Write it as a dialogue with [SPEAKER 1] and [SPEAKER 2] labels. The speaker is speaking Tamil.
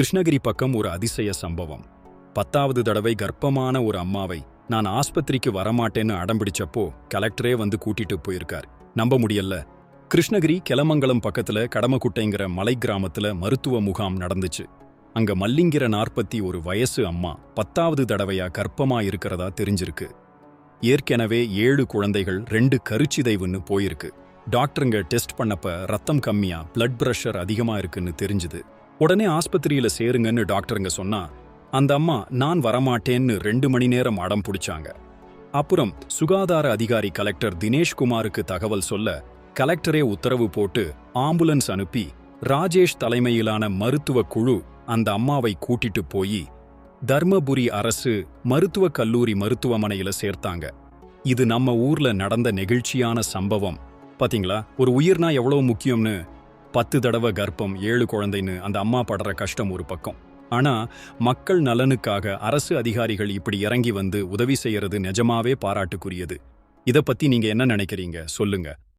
[SPEAKER 1] கிருஷ்ணகிரி பக்கம் ஒரு அதிசய சம்பவம். பத்தாவது தடவை கர்ப்பமான ஒரு அம்மாவை நான் ஆஸ்பத்திரிக்கு வரமாட்டேன்னு அடம்பிடிச்சப்போ கலெக்டரே வந்து கூட்டிட்டு போயிருக்கார். நம்ப முடியல கிருஷ்ணகிரி கெலமங்கலம் பக்கத்துல கடமக்குட்டைங்கிற மலை கிராமத்துல மருத்துவ முகாம் நடந்துச்சு. அங்க மல்லிங்கிற நாற்பத்தி ஒரு வயசு அம்மா பத்தாவது தடவையா கர்ப்பமா இருக்கிறதா தெரிஞ்சிருக்கு. ஏற்கனவே ஏழு குழந்தைகள் ரெண்டு கருச்சிதைவுன்னு போயிருக்கு. டாக்டருங்க டெஸ்ட் பண்ணப்ப ரத்தம் கம்மியா பிளட் பிரஷர் அதிகமா இருக்குன்னு தெரிஞ்சுது. உடனே ஆஸ்பத்திரியில சேருங்கன்னு டாக்டருங்க சொன்னா அந்த அம்மா நான் வரமாட்டேன்னு ரெண்டு மணி நேரம் அடம் பிடிச்சாங்க. அப்புறம் சுகாதார அதிகாரி கலெக்டர் தினேஷ்குமாருக்கு தகவல் சொல்ல கலெக்டரே உத்தரவு போட்டு ஆம்புலன்ஸ் அனுப்பி ராஜேஷ் தலைமையிலான மருத்துவ குழு அந்த அம்மாவை கூட்டிட்டு போய் தர்மபுரி அரசு மருத்துவக் கல்லூரி மருத்துவமனையில சேர்த்தாங்க. இது நம்ம ஊர்ல நடந்த நெகிழ்ச்சியான சம்பவம். பாத்தீங்களா? ஒரு உயிர்னா எவ்வளவு முக்கியம்னு பத்து தடவை கர்ப்பம் ஏழு குழந்தைன்னு அந்த அம்மா படுற கஷ்டம் ஒரு பக்கம். ஆனா மக்கள் நலனுக்காக அரசு அதிகாரிகள் இப்படி இறங்கி வந்து உதவி செய்யறது நிஜமாவே பாராட்டுக்குரியது. இத பத்தி நீங்க என்ன நினைக்கிறீங்க? சொல்லுங்க.